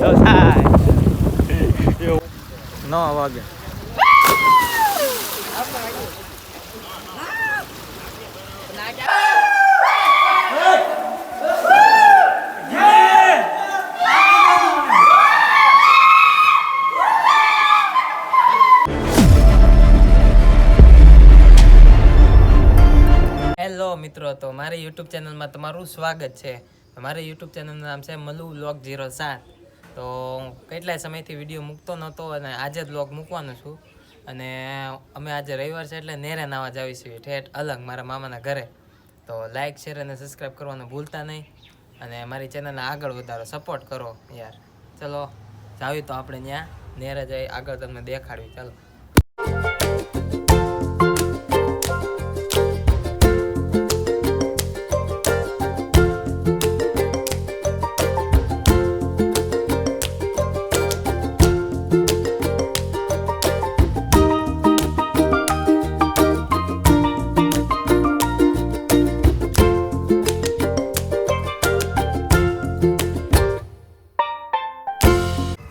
તો થાય ન વાગે મિત્રો, તો મારી યુટ્યુબ ચેનલમાં તમારું સ્વાગત છે. મારી યુટ્યુબ ચેનલનું નામ છે મલુ વ્લોગ જીરો સાત. તો હું કેટલાય સમયથી વીડિયો મૂકતો નહોતો અને આજે જ બ્લોગ મૂકવાનો છું. અને અમે આજે રવિવાર છે એટલે નેરે નાવા જાવી છીએ ઠેઠ અલગ મારા મામાના ઘરે. તો લાઇક શેર અને સબસ્ક્રાઈબ કરવાનું ભૂલતા નહીં. અને મારી ચેનલને આગળ વધારો સપોર્ટ કરો યાર. ચલો જાવી તો આપણે ત્યાં નેરે જઈ આગળ તમને દેખાડવી ચાલો.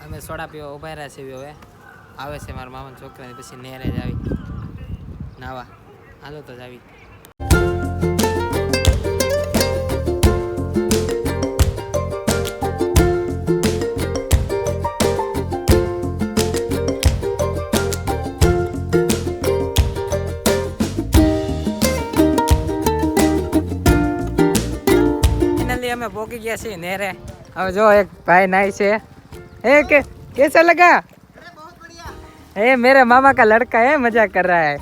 અમે સોડા પીવા ઊભા રહ્યા છીએ હવે. આવે છે મારા મામાના છોકરાને, પછી નેરે જ આવી. નાવા. હાલો તો જ આવી. અમે પહોંચી ગયા છીએ નેરે હવે જો એક ભાઈ નાય છે. ए के कैसा लगा ए मेरे मामा का लड़का है मजाक कर रहा है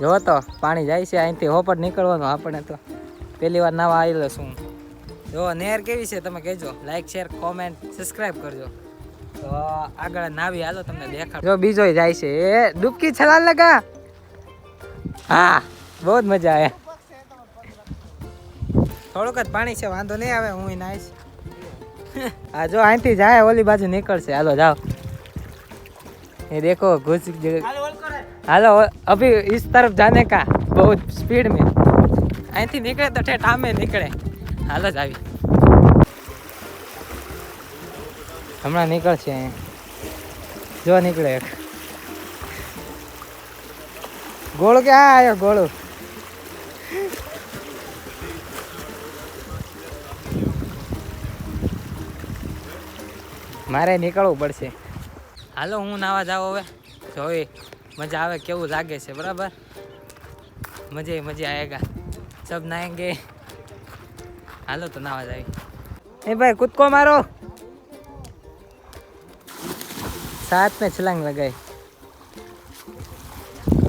જો તો પાણી જાય છે અહીંથી હોપટ નીકળવાનું આપણે તો પહેલી વાર નાવા આવેલો છું જો નેર કેવી છે તમે કહેજો લાઈક શેર કોમેન્ટ સબસ્ક્રાઇબ કરજો તો આગળ નાવી હાલો તમને દેખાડ જો બીજો જાય છે એ ડૂબકી છલાંગ લગા હા બહુ જ મજા આવે થોડુંક જ પાણી છે વાંધો નહીં આવે હું નાઈશ આ જો અહીંથી જાય ઓલી બાજુ નીકળશે. હાલો જાઓ. એ દેખો ઘુસ હાલો અભી ઇસ તરફ જાને કા? બહુ સ્પીડ મેં. અહીંથી નીકળે તો ઠેઠ આમે નીકળે. હાલો જ આવી. હમણાં નીકળશે અહીંયા જો નીકળે. ગોળ ક્યાં આવ્યો ગોળું? મારે નીકળવું પડશે. હાલો હું નાવા જાઉં હવે. જોઈ મજા આવે કેવું લાગે છે બરાબર? મજે મજા આવેગા સબ નાએંગે હાલો તો નાવા જાવી એ ભાઈ કૂદકો મારો. સાત ને છલાંગ લગાવી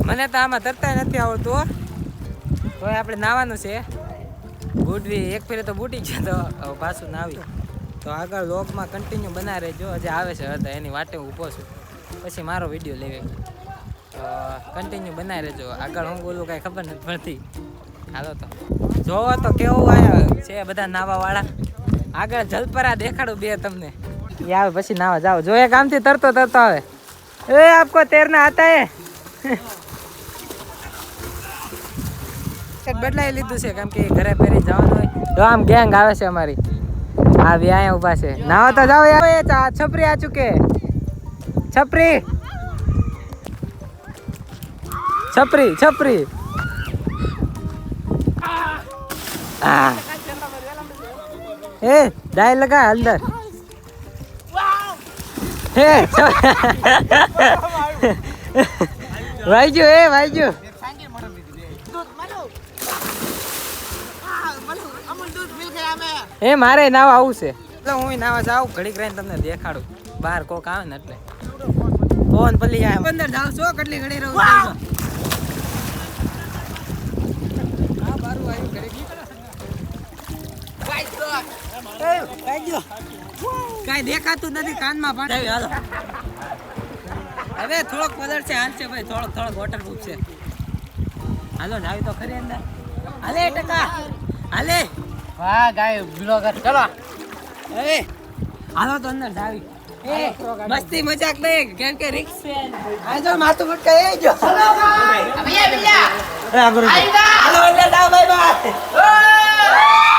મને તો આમાં તરતા નથી આવડતું તો આપણે નાવાનું છે. બુટવી એક ફેરે તો બુટી ગયો તો પાછું નાવી. તો આગળ લોગમાં કન્ટિન્યુ બના રહેજો. હજી આવે છે હતા એની વાટે ઊભો છું. પછી મારો વીડિયો લેવે. કન્ટિન્યુ બનાવી રહેજો. આગળ હું બોલું કાંઈ ખબર નથી પડતી. હાલો તો. જોવો તો કેવું આવ્યા છે બધા નાવા વાળા આગળ જલપરા દેખાડું બે તમને. યાર પછી નાવા જાઓ. જો એ કામથી તરતો તરતો આવે. એ આપકો તૈરના હતા એ. બદલાઈ લીધું છે, કેમ કે ઘરે પહેરી જવાનું હોય. તો આમ ગેંગ આવે છે અમારી. હા વ્યાય ઊભા છે. નાવા તો જાવ યાર. છપરી આ ચૂકે. છપરી. છપરી છપરી. એ ડાય લગા અંદર. હે વાઈજુ એ વાઈજો એ મારે નાવા આવું છે. એટલે હું નાવા જાઉં ઘડીક રહીને તમને દેખાડું. બહાર કોક આવે ને એટલે. ફોન પલી જાય. અંદર જાવ છો કેટલી ઘડી રહું કઈ દેખાતું નથી કાનમાં પાણી. હાલો. હવે થોડોક પદર છે હાલ છે ભાઈ થોડોક થોડોક વોટરપ્રૂફ છે. હાલો નાવી તો ખરી અંદર. હાલે ટકા. હાલે. વાહ ગાય બ્લોગર ચલો. એ હાલો તો અંદર જાવી. એ મસ્તી મજાક નહીં. કેમ કે રિક્સ. છે આ જો માથું ફટકા એ જો. હાલો અંદર જાઓ બાય બાય.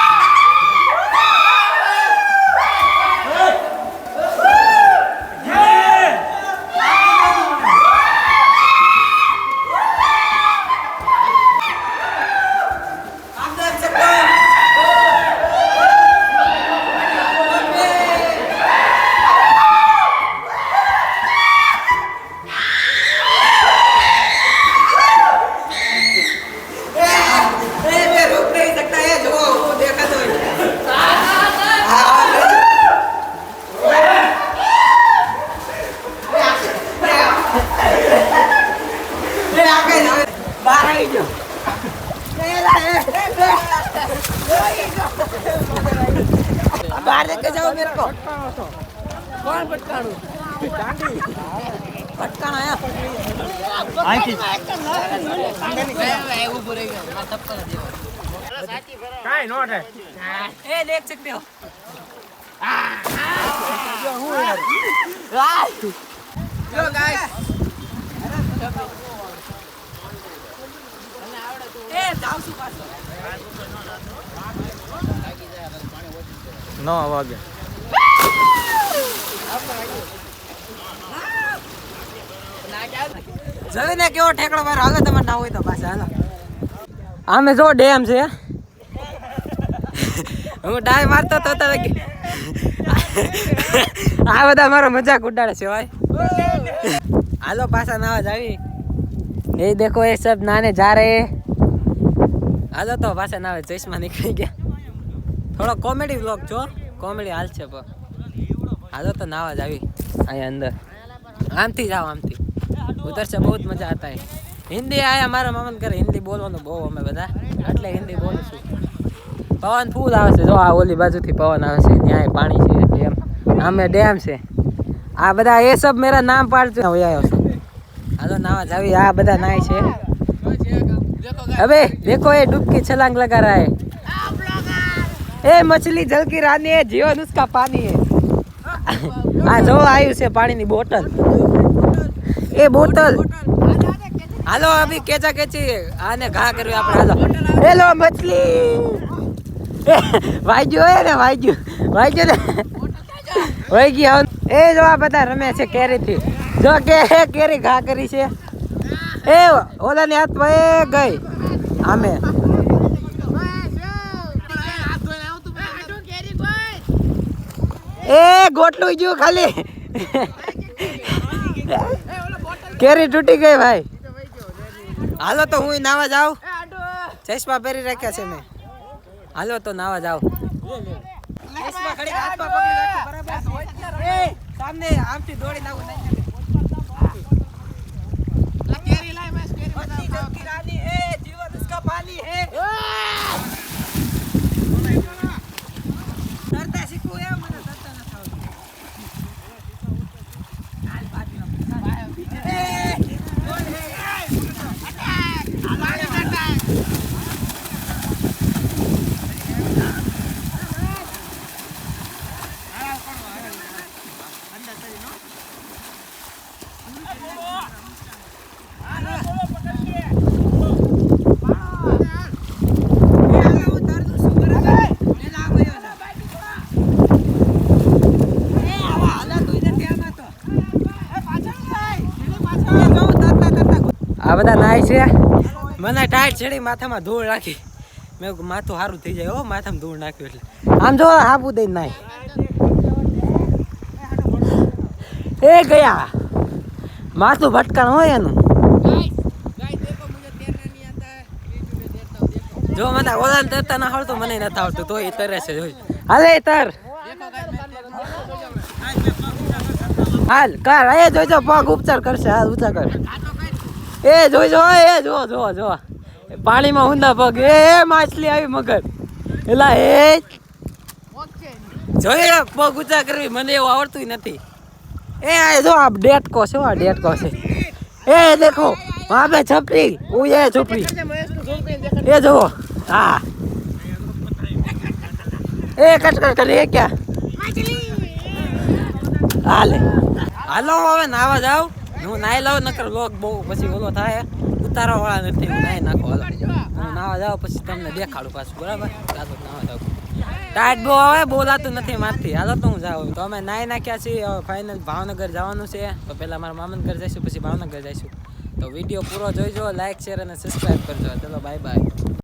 દેખો કોણ પટકાણું પટકાણા આયા ઊભું રહી ગયો મારે થપ્પડ જ. દેવો. કાંઈ નો થાય. એ દેખ શકતે હો એ જાવ છું પાછો. ન વાગે. જવીને કેવો ઠેકડો મારો હાલો, તમારે ના હોય તો પાછા, હાલો. જો ડેમ છે. હું ડાય મારતો તો તને આ બધા મારો મજાક ઉડાડે છે, ભાઈ. હાલો, પાછા નાવા જ આવી એ દેખો, એ સબ નાને જા રે. હાલો તો પાછા નાવે ચશ્મા નીકળી ગયા. થોડો કોમેડી વ્લોગ છો. કોમેડી હાલ છે પણ. હાલો તો નાવા જ આવી, અહીંયા અંદર. આમથી જાઓ આમથી. ઉતરશે બહુ જ મજા આવતા હિન્દી આયા, મારા મામન કરે હિન્દી બોલવાનું બહુ અમે બધા. એટલે હિન્દી બોલીશું પવન ફૂલ આવે છે, જો આ ઓલી બાજુથી પવન આવે છે ત્યાં પાણી છે ડેમ આમે ડેમ છે. આ બધા એ સબ મેરા નામ પાડજો. હું આવ્યો છું. હાલો નાવા જાવી આ બધા નાય છે. હવે, દેખો એ ડૂબકી છલાંગ લગા રહા એ મછલી જલકી રાની એ જીવન ઉસકા પાણી આ જો આવ્યું છે પાણીની બોટલ. એ બોટલ. હાલો, અભી કેચા કેચી. આને ઘા કરવી આપણે, હાલો. હેલો, મછલી. વાગ્યો હે ને, વાગ્યો. વાગ્યો ને. વહી ગયા એ જો આ બધા રમે છે કેરીથી. જો કે કેરી ઘા કરી છે. એ ઓલાની હાથ એ ગઈ. આમે. એ ગોટલું ગયું ખાલી. કેરી તૂટી ગઈ ભાઈ. હાલો તો હું નાવા જાઉં. ચશ્મા પહેરી રાખ્યા છે મેં. હાલો તો નાવા જાઉં. કેરી લાય હાથમાં પકડી રાખો, જીવન એ, સામને આમથી દોડીને આવું નહીં. મસ્તી જલકી રાની હે, જીવન ઉસકા પાની હે. તરતા શીખવું એમ મને તરતા નથી આવડતું. હાલ બાજુ. એ, કોણ હે? આ બધા નાય છે. મને ટાઈટ ચડી માથામાં ધૂળ રાખી મેં માથું સારું થઈ જાય હો, માથામાં ધૂળ નાખ્યું એટલે. આમ જો હાબુ દઈને નાય. એ ગયા. માથું ભટકાણ હોય એનું. જો, મને ઓલાને તરતા ના આવડતું, મને નથી આવડતું તો એ તરે છે હાલે તર. હાલ, કર એ જોઈજો પગ ઉપચાર કરશે, હાલ, ઊંચા કર. એ, જોઈ જો એ જો જો જો પાણીમાં ઊંધા પગ. એ માછલી આવી મગર. એલા, એ. જોઈએ પગ ઊંચા કરવી. મને એવું આવડતું નથી. એ જો, આ ડેટકો છે આ ડેટકો છે. એ, દેખો વહાં પે છપરી. હું એ છપરી. એ, જુઓ, હા. એ, કટ કટ કરી એ ક્યાં? હાલે. હાલો, હવે નાવા જાવ હું નાઈ લઉં, નકર લોક બહુ પછી ઓલો થાય. ઉતારવા વાળા નથી, હું નાઈ નાખો હાલો. હું નાવા જાવ પછી તમને દેખાડું પાછું, બરાબર? ચાલો નાવા જાવ ટાઈટ બહુ આવે, બોલાતું નથી મારથી. હાલો તો હું જાઉં. તો અમે નાઈ નાખ્યા છીએ, હવે ફાઇનલ ભાવનગર જવાનું છે. તો પહેલાં મારા મામન ઘર જઈશું, પછી ભાવનગર જઈશું. તો વીડિયો પૂરો જોઈજો લાઈક શેર અને સબસ્ક્રાઈબ કરજો. ચલો બાય બાય